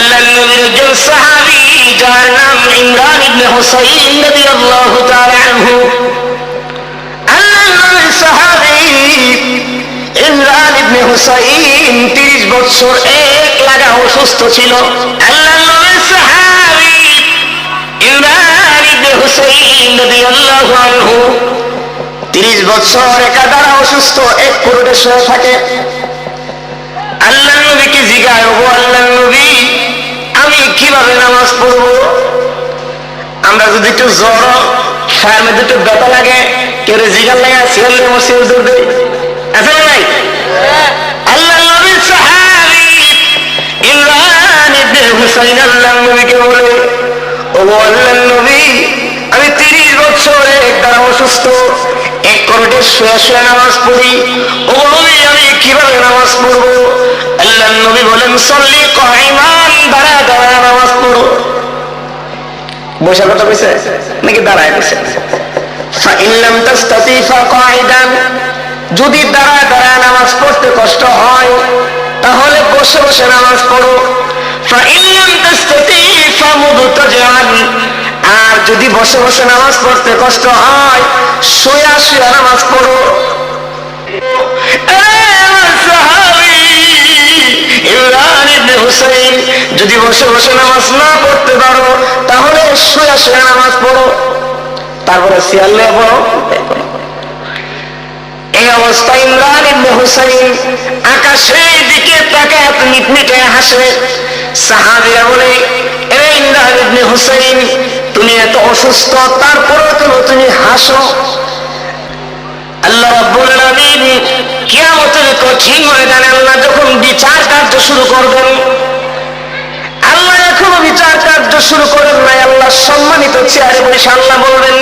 আল্লাহ নবীর একজন সাহাবী, যার নাম ইমরান ইবনে হুসাইন রাদিয়াল্লাহু তাআলা আনহু। আল্লাহ নবীর সাহাবী ইমরান ইবনে হুসাইন 30 বছর এক লাগা অসুস্থ ছিল। আল্লাহ নবীর সাহাবী ইমরান ইবনে হুসাইন রাদিয়াল্লাহু আনহু 30 বছর একাধারে অসুস্থ, এক পুরুষের শুয়ে থাকে। আল্লাহ নবীকে জিগায়, ও আল্লাহ নবী আমি কীভাবে নামাজ পড়ব? আমরা যদি একটু জ্বর খায়ের মধ্যে একটু ব্যথা লাগে, কেউ জিগার লাগে সিয়ালে মসি হুজুর দেই আছে না নাই? আমি তিরিশ বছরে একবার অসুস্থ এক শুয়ে শুয়ে নামাজ পড়ি। আমি কীভাবে নামাজ আল্লাহ নবী বলেন, সল্লি দাঁড়া দাঁড়া, নামাজ পড়ো। কথা নাকি দাঁড়ায় যদি দাঁড়ায় দাঁড়ায় নামাজ পড়তে কষ্ট হয়, তাহলে বসে বসে নামাজ পড়ো। ফাইনলাম আর যদি বসে বসে নামাজ পড়তে কষ্ট হয় শুয়া শুয়া নামাজ পড়ো। যদি বসে বসে নামাজ না পড়তে পারো, তাহলে শুয়া শুয়া নামাজ পড়ো। তারপরে সিয়াল্লে পড়ো। এই অবস্থা ইমরান ইবনে হুসাইন, আকাশের দিকে তাকায় মিটমিটে হাসে। সাহাবিরা বলে, এ ইমরান ইবনে হুসাইন তুমি এত অসুস্থ তারপরে কেন তুমি হাসো। আল্লাহ কেমন আলামিন কিয়ামতের কঠিন ময়দানে আল্লাহ যখন বিচার কার্য শুরু করবেন, আল্লাহ এখনও বিচার কার্য শুরু করেন নাই আল্লাহ সম্মানিত চেয়ারে বসে আল্লাহ বলবেন,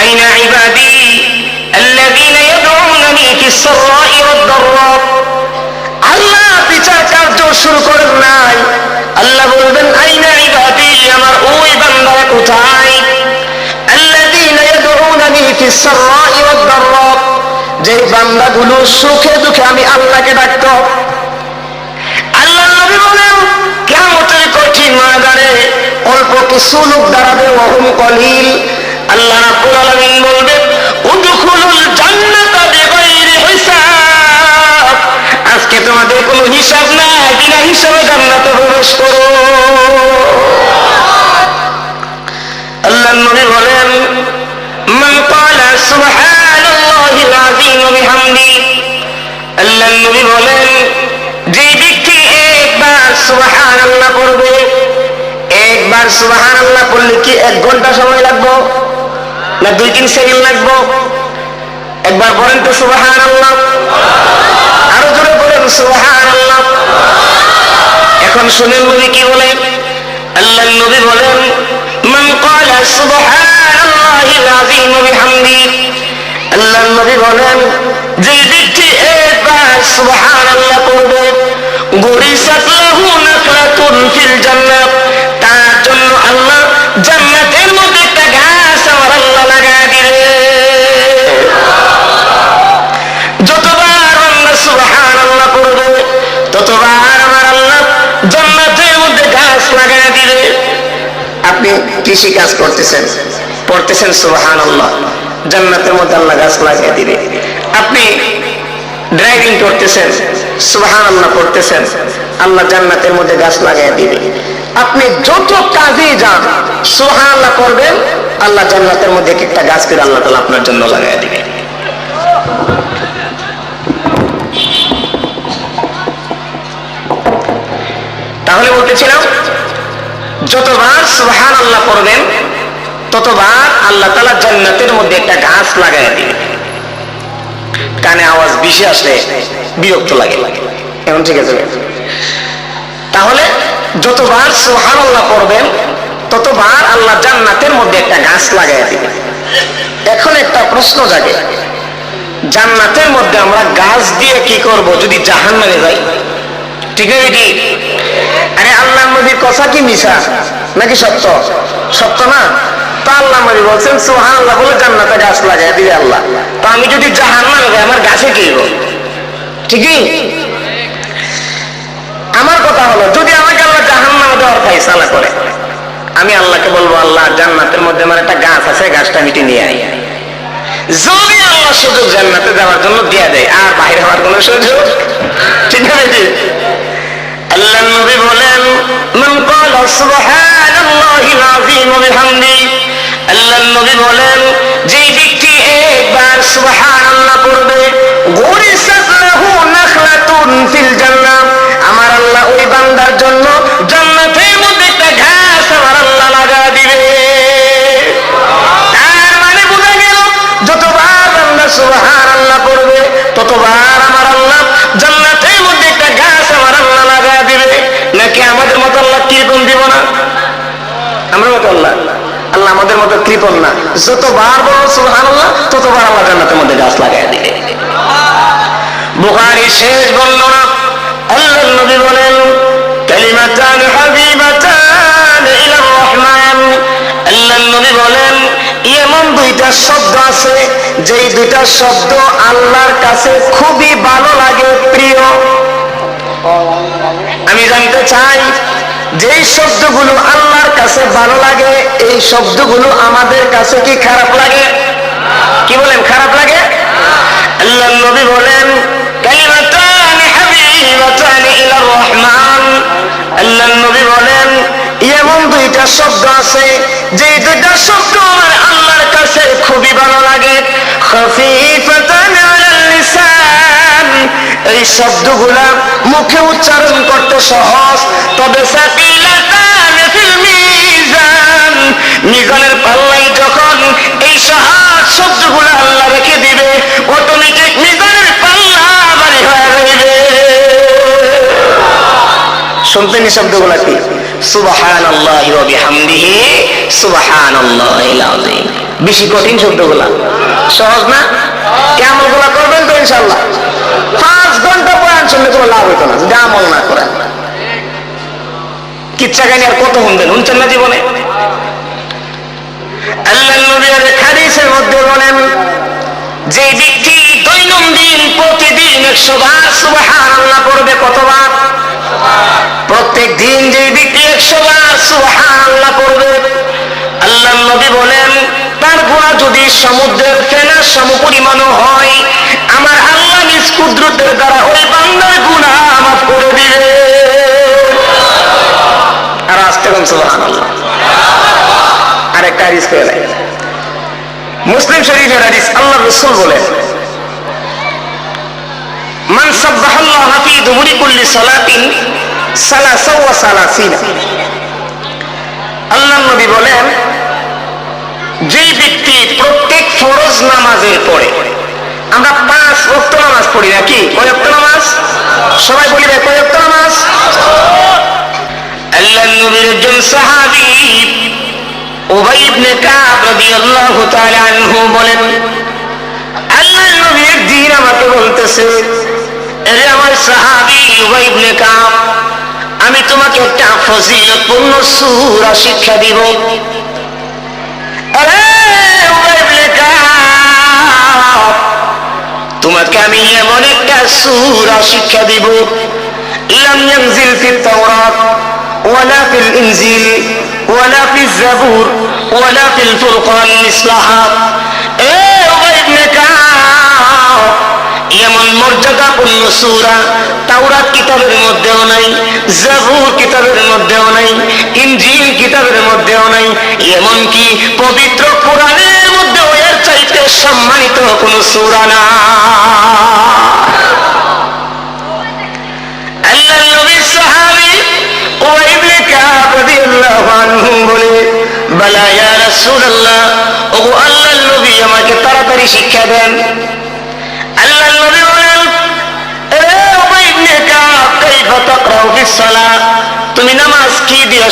আইনা ইবাদি আল্লাহ বিচার কার্য শুরু করেন নাই। আল্লাহ বলবেন, আইনা বান্দাগুলো সুখে দুঃখে আমি আল্লাহকে ডাকত। আল্লাহ নবী বলেন, কিয়ামতের কঠিন ময়দানে অল্প কিছু লোক দাঁড়াবে, ওহুম কলিল। আল্লাহ রাব্বুল আলামিন বলবেন, উদখুলুল জান্নাতা বিগাইরি হিসাব। আজকে তোমাদের কোনো হিসাব নাই, বিনা হিসাবে জান্নাতে প্রবেশ করো। নবী বলেন, যে ব্যক্তি একবার সুবহানাল্লাহ পড়বে, একবার সুবহানাল্লাহ পড়লে কি এক ঘণ্টা সময় লাগবে? না দুই তিন সেকেন্ড লাগবে? একবার বলেন তো সুবহানাল্লাহ। আরও জোরে বলেন সুবহানাল্লাহ। এখন শুনেন নবী কি বলেন? আল্লাহ নবী বলেন, মান ক্বালা সুবহানাল্লাহিল আযীম ওয়া বিহামদি। আল্লাহ নবী বলেন, যে ব্যক্তি একবার সুবহানাল্লাহ পড়বে গুরিসাত লাহু নাকলাতুন ফিল জান্নাত। তার জন্য আল্লাহ জান্নাতের মধ্যে একটা গাছ আমার আল্লাহ লাগায় দিবে যতবার আল্লাহ সুবহানাল্লাহ পড়বে ততবার আমার আল্লাহ জান্নাতের মধ্যে গাছ লাগায় দিবে। আপনি কৃষি কাজ করতেছেন, পড়তেছেন সুবহানাল্লাহ, জান্নাতের মধ্যে আল্লাহ গাছ লাগিয়ে দিবে। আপনি ড্রাইভিং করতেছেন, সুবহানাল্লাহ পড়তেছেন আল্লাহ জান্নাতের মধ্যে গাছ লাগাই দিবে। আপনি যত কাজে যান, সুবহানাল্লাহ করবেন, আল্লাহ জান্নাতের মধ্যে এক একটা গাছ করে আল্লাহ তাআলা আপনার জন্য লাগাই দিবে। তাহলে বলতেছিলাম, যতবার সুবহান আল্লাহ করবেন, ততবার আল্লাহ তালা জান্নাতের মধ্যে একটা গাছ লাগাই দিবে। কানে আওয়াজ বেশি আসলে বিরক্ত লাগে। এখন ঠিক আছে তাহলে যতবার সুবহান আল্লাহ পড়বেন, ততবার আল্লাহ জান্নাতের মধ্যে একটা গাছ লাগাই দিবে এখন একটা প্রশ্ন জাগে, জান্নাতের মধ্যে আমরা গাছ দিয়ে কি করব যদি জাহান মানে যাই? ঠিক আছে আরে আল্লাহ নবীর কথা কি মিশা? নাকি সত্য? সত্য না? আমি যদি আল্লাহকে বলব, আল্লাহ, জান্নাতের মধ্যে আমার একটা গাছ আছে, গাছটা মিটি নিয়ে আই। যদি আল্লাহ সুযোগ জান্নাতে যাওয়ার জন্য দিয়া দেয়, আর বাইরে হওয়ার কোন সুযোগ ঠিক আছে আল্লাহ নবী বলেন আল্লাহ নবী বলেন যে ব্যক্তি একবার সুবহানাল্লাহ পড়বে গুরিসাত লাহু নাখলাতুন ফিল জান্নাহ আমার আল্লাহ ওই বান্দার জন্য জান্নাতের মধ্যে একটা ঘাস আমার আল্লাহ লাগা দিবে। তার মানে বোঝা গেল, যতবার বান্দা সুবহানাল্লাহ পড়বে, ততবার আমার আল্লাহ জান্নাতের মধ্যে একটা ঘাস আমার আল্লাহ লাগা দিবে। নাকি আমাদের মতো আল্লাহ কীরকম দিব না? আমরা মতো আল্লাহ আল্লাহ। আমাদের মতো কৃপণ না। যতবার বলো, সুবহানাল্লাহ, ততবার আল্লাহ জান্নাতের মধ্যে গাছ লাগাই দিবে। বুখারী শেষ বর্ণনা আল্লাহ নবী বলেন, কালিমাতান হাবিবাতান ইলার রহমান আল্লাহ নবী বলেন, এমন দুইটা শব্দ আছে, যেই দুইটা শব্দ আল্লাহর কাছে খুবই ভালো লাগে, প্রিয়। আমি জানতে চাই, যেই শব্দগুলো আল্লাহর কাছে ভালো লাগে, এই শব্দগুলো আমাদের কাছে কি খারাপ লাগে? কি বলেন, খারাপ লাগে? আল্লাহ নবী বলেন যে আমার আল্লাহর কাছে খুবই ভালো লাগে। খফিফাতান আলাল লিসান। এই শব্দগুলা মুখে উচ্চারণ করতে সহজ। তবে মিজানের পাল্লাই যখন এই সহজ শব্দগুলো আল্লাহ রেখে দিবে অটোমেটিক মিজানের পাল্লা বাড়ি হয়ে যাবে শুনতেন এই শব্দগুলো কি? সুবাহান আল্লাহ বিহামদিহি সুবাহান আল্লাহ বেশি কঠিন শব্দগুলা। সহজ না? এই আমলগুলা তো ইনশাল্লাহ পাঁচ ঘণ্টা বয়ান শুনলে কোনো লাভ হইতো না। যদি আমল না করেন। কিচ্ছা কাহিনী আর কত শুনবেন? শুনছেন না জীবনে? আল্লাহ মধ্যে বলেন, যে ব্যক্তি দৈনন্দিন, প্রতিদিন একশো বার সুবাহান পড়বে কতবার? প্রত্যেক দিন যে ব্যক্তি একশো বার সুবাহান আল্লাহ পড়বে, আল্লাহ নবী বলেন তার গুণা যদি সমুদ্রের ফেনার সমপরিমাণও হয়, আমার আল্লাহ নিজ কুদরতের দ্বারা ওই বান্দার গুণা মাফ করে দিবে। আর আসতে কম সুবাহান আরেকটা হাদিস পেয়ে নেয় মুসলিম শরীফের হাদিস আল্লাহ রসুল বলেন, মান সাব্বাহাল্লাহ ফি দুবুরি কুল্লি সালাতিন সালাসা ওয়া সালাসিনা। আল্লাহ নবী বলেন যেই ব্যক্তি প্রত্যেক ফরজ নামাজের পরে, আমরা পাঁচ ওয়াক্ত নামাজ পড়ি নাকি? কয় ওয়াক্ত নামাজ? সবাই বলি ভাই, কয় ওয়াক্ত নামাজ? আল্লাহ নবীর একজন সাহাবী ইবনে কাব রাদিয়াল্লাহু তাআলা আনহু বলেন, আল্লাহর নবী একদিন আমাকে বলতেছে, এরে আমার সাহাবী উবাই ইবনে কাব, আমি তোমাকে একটা ফজিলতপূর্ণ সূরা শিক্ষা দিব। আরে সুরা শিক্ষা দিব। কিতাবের মধ্যেও নাই, জাবুর কিতাবের মধ্যেও নাই, ইনজিল কিতাবের মধ্যেও নাই এমন পবিত্র কোরআনের মধ্যেও এর সম্মানিত কোনো সুরা না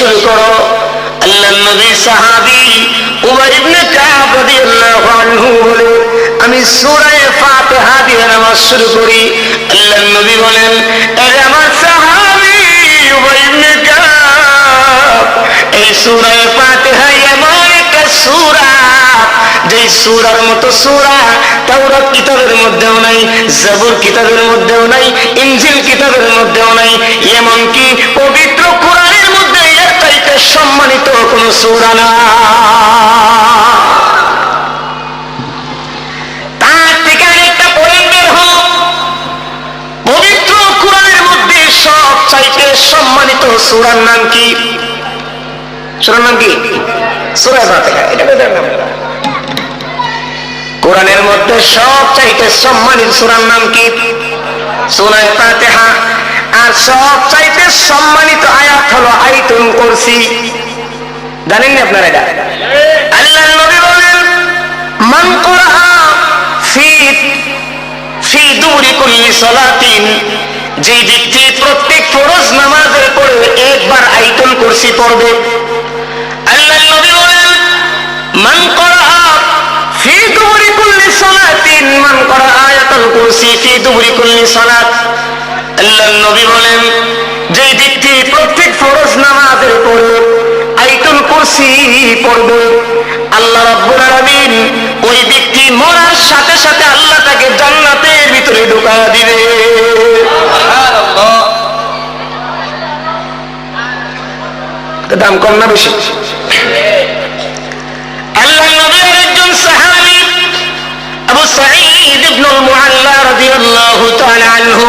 শুরু করো। আল্লাহর নবী সাহাবী উমর ইবনে কাব রাদিয়াল্লাহু আনহু বলে, আমি সূরা ফাতিহা দিয়ে নামাজ শুরু করি। আল্লাহর নবী বলেন এ আমার সাহাবী উমর ইবনে কাব, এই সূরা ফাতিহা এমন একটা সূরা যে সূরার মতো সূরা তাওরাত কিতাবের মধ্যেও নাই, জাবুর কিতাবের মধ্যেও নাই, ইনজিল কিতাবের মধ্যেও নাই এমন কি পবিত্র চাইতে সম্মানিত কোন সূরা না। তার থেকে আরেকটা হলো। পবিত্র কোরআনের মধ্যে সব চাইতে সম্মানিত সূরার নাম কি? সূরার নাম কি? সূরা ফাতিহা, এটা কোথায় নাম কোরআনের মধ্যে সব চাইতে সম্মানিত সূরার নাম কি? সূরা ফাতিহা। আর সব চাইতে সম্মানিত আয়াত হলো আয়াতুল কুরসি। জানেন না আপনারা এটা? আল্লাহ নবী বলেন, মান করা ফি ফি দুরি কুল্লি সালাতিন যে ব্যক্তি প্রত্যেক ফরজ নামাজের পরে একবার আয়াতুল কুরসি পড়বে। আল্লাহ নবী বলেন, মান করা ফি দুরি কুল্লি সালাতিন মান করা আয়াতুল কুরসি ফি দুরি কুল্লি সালাত আল্লাহ নবী বলেন যে ব্যক্তি প্রত্যেক ফরজ নামাজের পরে আয়াতুল কুরসি পড়বে, আল্লাহ রাব্বুল আলামিন ওই ব্যক্তি মরার সাথে সাথে আল্লাহ তাকে জান্নাতের ভিতরে ঢোকা দিবে। দাম কম না বেশি? আল্লাহ নবীর একজন সাহাবী, আবু সাঈদ ইবনুল মুআল্লা রাদিয়াল্লাহু তাআলা আনহু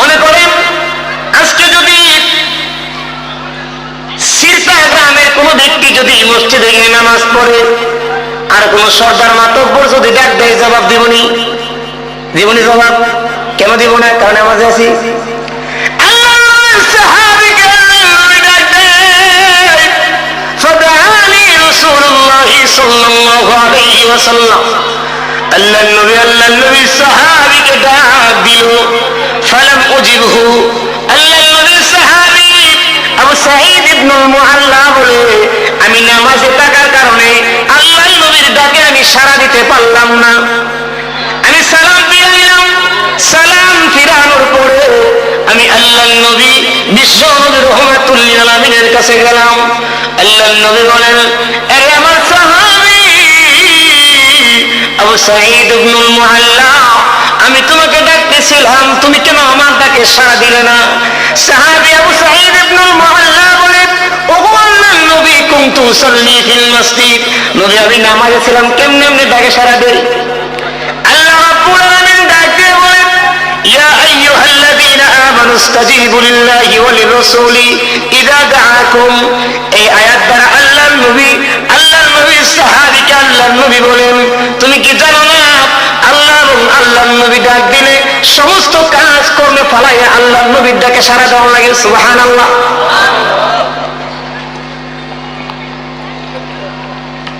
মনে করেন আজকে যদি সিরতা গ্রামের কোন ব্যক্তি যদি মসজিদে গিয়ে নামাজ পড়ে, আর কোন সর্দার মাতব্বর যদি ডাক দেয় জবাব দিবনি দিবনি জবাব? কেন দিব না? কারণ আমাজে আছি। আল্লাহর নবী আল্লাহর নবী সাহাবীকে ডাক দিল। ফালাম উজিবহু আল্লাহর নবী সাহাবী আবু সাঈদ ইবনুল মুআল্লা বলে, আমি নামাজে থাকার কারণে আল্লাহর নবীর ডাকে আমি সাড়া দিতে পারলাম না। আমি সালাম ফিরাইলাম, সালাম ফিরানোর পরে আমি আল্লাহ নবী বিশ্ব নবী রহমাতুল্লিল আলমিনের কাছে গেলাম। আল্লাহ নবী বলেন আরে আমার সাহাবী আবু সাঈদ ইবনুল মুআল্লা, আমি তোমাকে ডাকতেছিলাম তুমি কেন আমার ডাকে সাড়া দিলে না? সাহাবী আবু ইবনুল নবী ফিল মসজিদ। নবী আমি নামাজে ছিলাম, কেমনে এমনি ডাকে সাড়া দেই? আল্লাহ রাব্বুল আলামিন ইয়া আইয়ুহাল্লাযীনা আমানু লিল্লাহি ওয়া লিররাসূলি ইযা দাআকুম। এই আয়াত দ্বারা আল্লাহর নবী আল্লাহর নবী সাহাবীকে আল্লাহর নবী বলেন, তুমি কি জানো না আল্লাহ এবং আল্লাহর নবী ডাক দিলে সমস্ত কাজ কর্মে ফালাইয়া আল্লাহর নবীর ডাকে সারা দেওয়া লাগে সুবহানাল্লাহ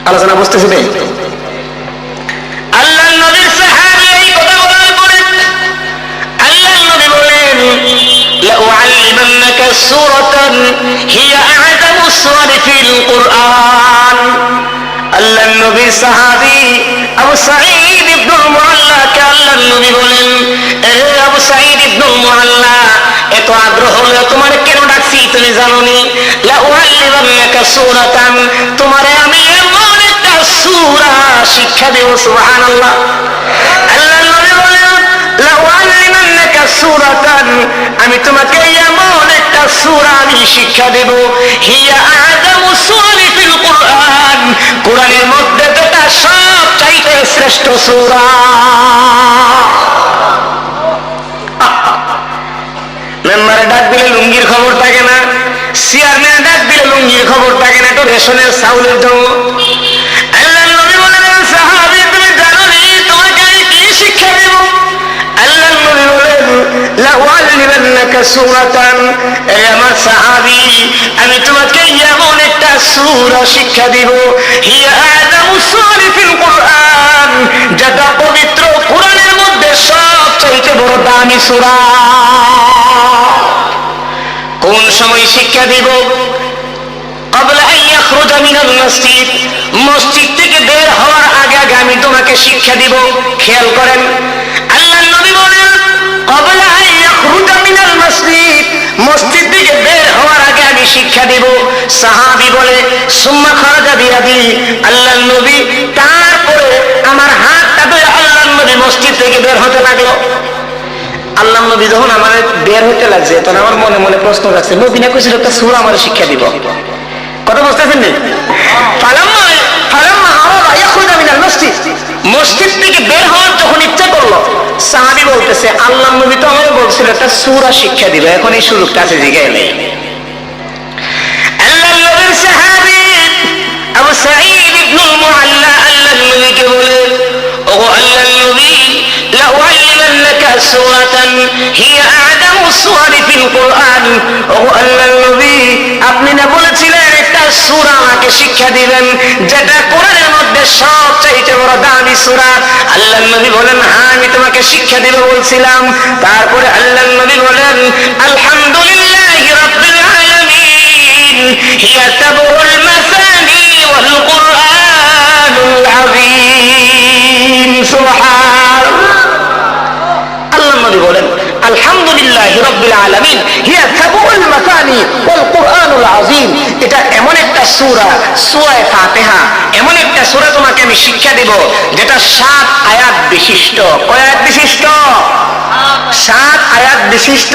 আলোচনা বুঝতেছি তাই আল্লাহ নবীর সাহাবী এই কথা বলার পরে আল্লাহ নবী বলেন لأعلمنك سورة هي أعظم السور في القرآن আল্লাহ নবী সাহাবী আবু সাঈদ ইবনুল মুআল্লাকে আল্লাহ নবী বলেন এত আগ্রহ হলো তোমার কেন ডাকছি তুমি জানো নি আমি এমন একটা শিক্ষা দেব আল্লাহ আমি তোমাকে এমন একটা সূরা আমি শিক্ষা দেব, হিয়া কোরআনের মধ্যে যেটা সব চাইতে শ্রেষ্ঠ সূরা। ডাক দিলে লুঙ্গির খবর থাকে না। চেয়ারম্যান ডাক দিলে লুঙ্গির খবর থাকে না। তো রেশনের চাউলের জন্য আমি তোমাকে এমন একটা সূরা শিক্ষা দিব। যেটা পবিত্র কোরআনের মধ্যে সবচাইতে বড় দামি সূরা। কোন সময় শিক্ষা দিব। মসজিদ মসজিদ থেকে বের হওয়ার আগে আগে আমি তোমাকে শিক্ষা দিব। খেয়াল করেন। মসজিদ মসজিদ থেকে হওয়ার আগে শিক্ষা সাহাবি বলে, সুম্মা খরজা বিয়াদি। আল্লাহ নবী তারপরে আমার হাতটা ধরে আল্লাহ নবী মসজিদ থেকে বের হতে লাগল। আল্লাহ নবী যখন আমার বের হতে লাগছে, তখন আমার মনে মনে প্রশ্ন রাখছে, নবী না একটা সুরা আমার শিক্ষা দিব? কথা বুঝতেছেন মসজিদ। থেকে বের হওয়ার যখন ইচ্ছা করল, সাহাবী বলতেছে, আল্লাহ নবী তো বলছিল একটা সূরা শিক্ষা দিবে। এখন এই সুযোগটা আছে জিগাইলে আল্লাহ নবীর সাহাবী আবু ইবনুল মুআল্লা আল্লাহ নবীকে বলে ও আল্লাহ নবী لأعلمنك سورة هي أعدم السور في القرآن ও আল্লাহ নবী আপনি না বলেছিলেন একটা সূরা আমাকে শিক্ষা দিবেন যেটা কোরআনের মধ্যে সবচাইতে বড় দামি সূরা আল্লাহ নবী বলেন হ্যাঁ আমি তোমাকে শিক্ষা দিব বলছিলাম তারপরে আল্লাহ নবী বলেন আলহামদুলিল্লাহি রাব্বিল আলামিন হিয়া তাবুল মাসানি ওয়াল কুরআনুল আযীম সুবহান। আল্লাহ নবী বলেন এটা এমন একটা সূরা সূরা ফাতিহা, এমন একটা সূরা তোমাকে আমি শিক্ষা দেব, যেটা সাত আয়াত বিশিষ্ট। কয় বিশিষ্ট? সাত আয়াত বিশিষ্ট,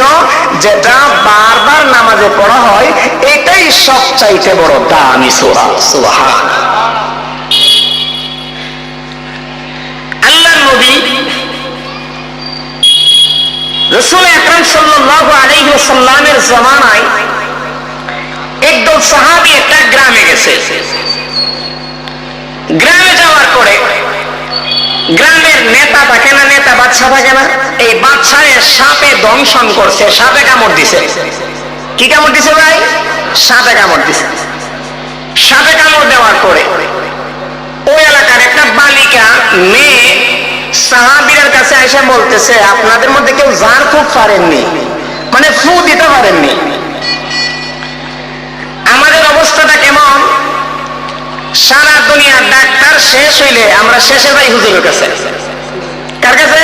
যেটা বারবার নামাজে পড়া হয়, এটাই সবচাইতে বড় দামি সূরা, সুবহান আল্লাহ নবী রসুল আকরম সাল্লাল্লাহু আলাইহি ওয়াসাল্লামের জামানায় একদল সাহাবী একটা গ্রামে গেছে। গ্রামে যাওয়ার পরে গ্রামের নেতা থাকে না, নেতা বাদশা থাকে না, এই বাদশাহের সাপে দংশন করছে, সাপে কামড় দিছে। কি কামড় দিছে ভাই? সাপে কামড় দিছে। সাপে কামড় দেওয়ার পরে ওই এলাকার একটা বালিকা মেয়ে সাহাবিরের কাছে এসে বলতেছে, আপনাদের মধ্যে কেউ জার ফুক পারেননি মানে ফু দিতে পারেননি। আমাদের অবস্থাটা কেমন? সারা দুনিয়ার ডাক্তার শেষ হইলে আমরা শেষে যাই হুজুরের কাছে। কার কাছে?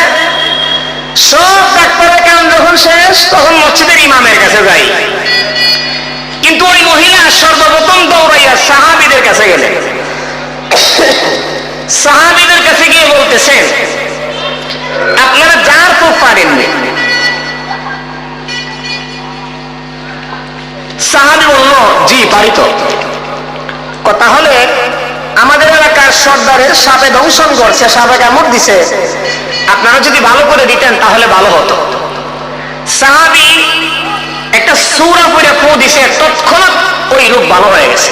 সব ডাক্তারের কাম যখন শেষ, তখন মসজিদের ইমামের কাছে যাই। কিন্তু ওই মহিলা সর্বপ্রথম দৌড়াইয়া সাহাবিদের কাছে গেলেন। সাহাবিদের কাছে গিয়ে বলতেছেন আপনারা যার খুব পারেননি সাহাবি বলল জি, পারি তো। কথা হলে আমাদের এলাকার সর্দারের সাপে দংশন করছে, সাপে কামড় দিছে। আপনারা যদি ভালো করে দিতেন, তাহলে ভালো হতো। সাহাবি একটা সুরা পড়ে ফু দিছে তৎক্ষণাৎ ওই রূপ ভালো হয়ে গেছে।